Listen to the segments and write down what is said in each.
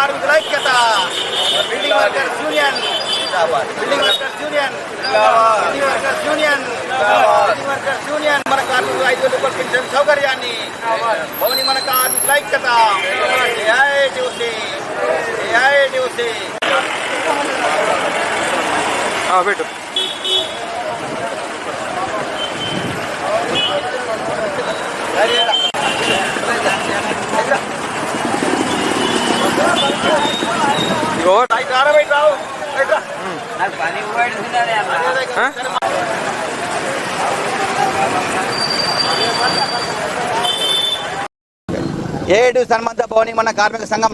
కార్మికుల ఐక్యత. Building workers union building workers union building workers union building workers union మన కార్మికులు ఐదు వేల రూపాయలు పెన్షన్ సౌకర్యాన్ని. భవని మన కార్మికుల ఐక్యత. ఏఐటీసీ ఏఐటీసీ పెట్టు ఇగో పెట్టు. ఏడు సన్మంత భవని మన కార్మిక సంఘం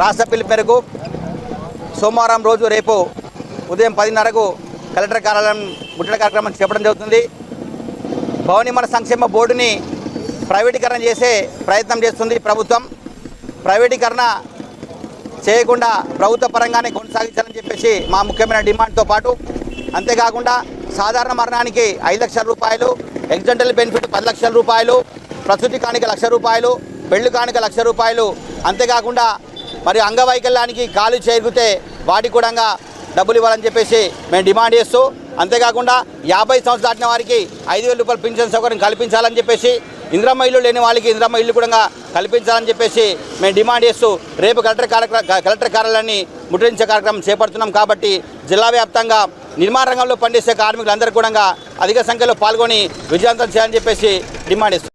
రాష్ట్ర పిలుపు మేరకు సోమవారం రోజు రేపు ఉదయం పదిన్నరకు కలెక్టర్ కార్యాలయం ముట్టడి కార్యక్రమం చేపట్టడం జరుగుతుంది. భవని మన సంక్షేమ బోర్డుని ప్రైవేటీకరణ చేసే ప్రయత్నం చేస్తుంది ప్రభుత్వం. ప్రైవేటీకరణ చేయకుండా ప్రభుత్వ పరంగానే కొనసాగించాలని చెప్పేసి మా ముఖ్యమైన డిమాండ్తో పాటు అంతేకాకుండా సాధారణ మరణానికి ఐదు లక్షల రూపాయలు ఎగ్జెంటల్ బెనిఫిట్ పది లక్షల రూపాయలు ప్రసూతి కానుక లక్ష రూపాయలు పెళ్ళి కానుక లక్ష రూపాయలు అంతేకాకుండా మరి అంగవైకల్యానికి కాలు చేరిగితే వాటి కూడా డబ్బులు ఇవ్వాలని చెప్పేసి మేము డిమాండ్ చేస్తూ అంతేకాకుండా యాభై సంవత్సరాలు దాటిన వారికి ఐదు వేల రూపాయలు పింఛన్ సౌకర్యం కల్పించాలని చెప్పేసి ఇంద్రమ్మ ఇల్లు లేని వాళ్ళకి ఇంద్రమ్మ ఇల్లు కూడా కల్పించాలని చెప్పేసి మేము డిమాండ్ చేస్తూ రేపు కలెక్టర్ కార్యక్రమ కలెక్టర్ కార్యాలయాన్ని ముట్టించే కార్యక్రమం చేపడుతున్నాం కాబట్టి జిల్లా వ్యాప్తంగా నిర్మాణ రంగంలో పనిచేసే కార్మికులందరూ కూడా అధిక సంఖ్యలో పాల్గొని విజయవంతం చేయాలని చెప్పేసి డిమాండ్ చేస్తున్నాం.